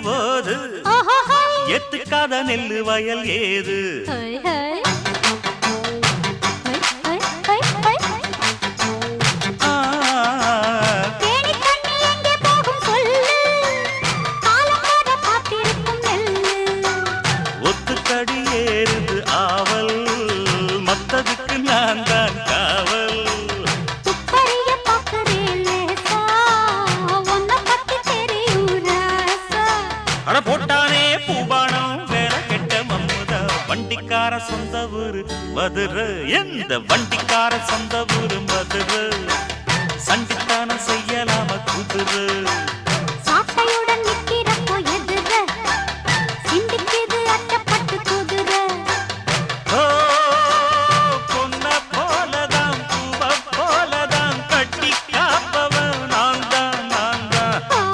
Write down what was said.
போது. எத்துக்காத நெல்லு வயல் ஏது ஹை, ஹை. அட போட்டானே பூபானம் வேற கெட்ட மம்முதா. வண்டிக்கார சொந்த ஊரு மதுரை. எந்த வண்டிக்கார சொந்த ஊரு மதுரை?